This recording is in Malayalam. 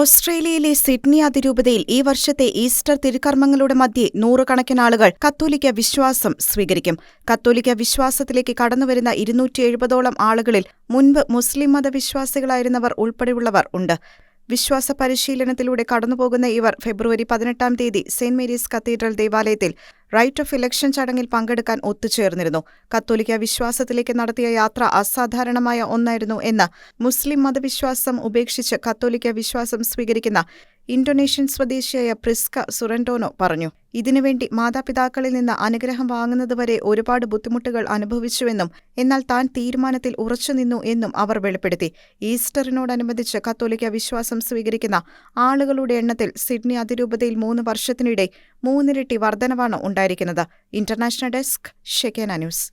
ഓസ്ട്രേലിയയിലെ സിഡ്നി അതിരൂപതയിൽ ഈ വർഷത്തെ ഈസ്റ്റർ തിരുക്കർമ്മങ്ങളുടെ മധ്യേ നൂറുകണക്കിന് ആളുകൾ കത്തോലിക്ക വിശ്വാസം സ്വീകരിക്കും. കത്തോലിക്ക വിശ്വാസത്തിലേക്ക് കടന്നുവരുന്ന ഇരുന്നൂറ്റി എഴുപതോളം ആളുകളിൽ മുൻപ് മുസ്ലിം മതവിശ്വാസികളായിരുന്നവർ ഉൾപ്പെടെയുള്ളവർ ഉണ്ട്. വിശ്വാസ പരിശീലനത്തിലൂടെ കടന്നുപോകുന്ന ഇവർ ഫെബ്രുവരി പതിനെട്ടാം തീയതി സെന്റ് മേരീസ് കത്തീഡ്രൽ ദേവാലയത്തിൽ റൈറ്റ് ഓഫ് ഇലക്ഷൻ ചടങ്ങിൽ പങ്കെടുക്കാൻ ഒത്തുചേർന്നിരുന്നു. കത്തോലിക്ക വിശ്വാസത്തിലേക്ക് നടത്തിയ യാത്ര അസാധാരണമായ ഒന്നായിരുന്നു എന്ന് മുസ്ലിം മതവിശ്വാസം ഉപേക്ഷിച്ച് കത്തോലിക്ക വിശ്വാസം സ്വീകരിക്കുന്ന ഇന്തോനേഷ്യൻ സ്വദേശിയായ പ്രിസ്ക സുറന്റോനോ പറഞ്ഞു. ഇതിനുവേണ്ടി മാതാപിതാക്കളിൽ നിന്ന് അനുഗ്രഹം വാങ്ങുന്നതുവരെ ഒരുപാട് ബുദ്ധിമുട്ടുകൾ അനുഭവിച്ചുവെന്നും എന്നാൽ താൻ തീരുമാനത്തിൽ ഉറച്ചുനിന്നു എന്നും അവർ വെളിപ്പെടുത്തി. ഈസ്റ്ററിനോടനുബന്ധിച്ച് കത്തോലിക്ക വിശ്വാസം സ്വീകരിക്കുന്ന ആളുകളുടെ എണ്ണത്തിൽ സിഡ്നി അതിരൂപതയിൽ മൂന്ന് വർഷത്തിനിടെ മൂന്നിരട്ടി വർധനവാണ് ഉണ്ടായിരിക്കുന്നത്. ഇന്റർനാഷണൽ ഡെസ്ക് ഷെക്കേന ന്യൂസ്.